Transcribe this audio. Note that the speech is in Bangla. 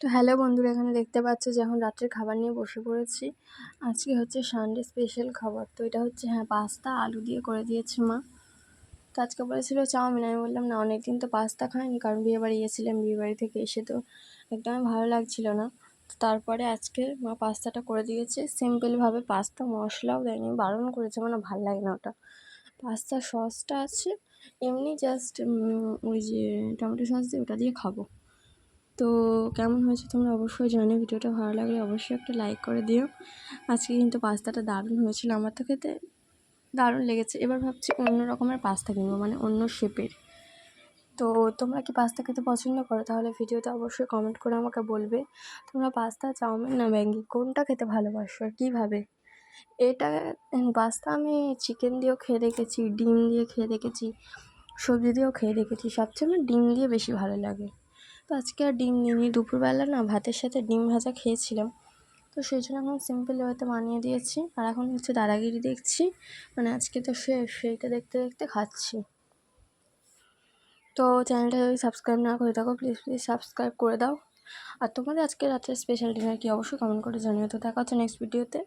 তো হ্যালো বন্ধুরা, এখানে দেখতে পাচ্ছ যে এখন রাত্রের খাবার নিয়ে বসে পড়েছি। আজকে হচ্ছে সানডে স্পেশাল খাবার। তো এটা হচ্ছে হ্যাঁ পাস্তা, আলু দিয়ে করে দিয়েছে মা। তো আজকে বলেছিল চাউমিন। আমি বললাম, না, অনেকদিন তো পাস্তা খাইনি, কারণ বিয়েবাড়ি গিয়েছিলাম বিয়েবাড়ি থেকে এসে তো একদমই ভালো লাগছিল না। তো তারপরে আজকে মা পাস্তাটা করে দিয়েছে। সিম্পলভাবে পাস্তা, মশলাও দেয়নি, বারণ করেছে মানে ভালো লাগে না ওটা। পাস্তা সসটা আছে, এমনি জাস্ট ওই যে টমেটো সস দিয়ে ওটা দিয়ে খাব। তো কেমন হয়েছে তোমরা অবশ্যই জানো ভিডিওটা ভালো লাগলে অবশ্যই একটা লাইক করে দিও। আজকে কিন্তু পাস্তাটা দারুণ হয়েছিল আমার তো খেতে দারুণ লেগেছে। এবার ভাবছি অন্য রকমের পাস্তা কিনবো মানে অন্য শেপের তো তোমরা কি পাস্তা খেতে পছন্দ করো? তাহলে ভিডিওতে অবশ্যই কমেন্ট করে আমাকে বলবে, তোমরা পাস্তা, চাউমিন না ম্যাগি, কোনটা খেতে ভালোবাসো আর কীভাবে? এটা পাস্তা আমি চিকেন দিয়েও খেয়ে দেখেছি, ডিম দিয়ে খেয়ে দেখেছি, সবজি দিয়েও খেয়ে দেখেছি, সবচেয়ে আমার ডিম দিয়ে বেশি ভালো লাগে। তো আজকে আর ডিম নিইনি। দুপুরবেলা না ভাতের সাথে ডিম ভাজা খেয়েছিলাম। তো সেই জন্য এখন সিম্পল হয়তো বানিয়ে দিয়েছি। আর এখন হচ্ছে দাদাগিরি দেখছি। মানে আজকে তো সে, সেইটা দেখতে দেখতে খাচ্ছি। তো চ্যানেলটা যদি সাবস্ক্রাইব না করে থাকো প্লিজ প্লিজ সাবস্ক্রাইব করে দাও। আর তোমাদের আজকে রাতের স্পেশাল ডিনার কি? অবশ্যই কমেন্ট করে জানিও। তো দেখা হচ্ছে নেক্সট ভিডিওতে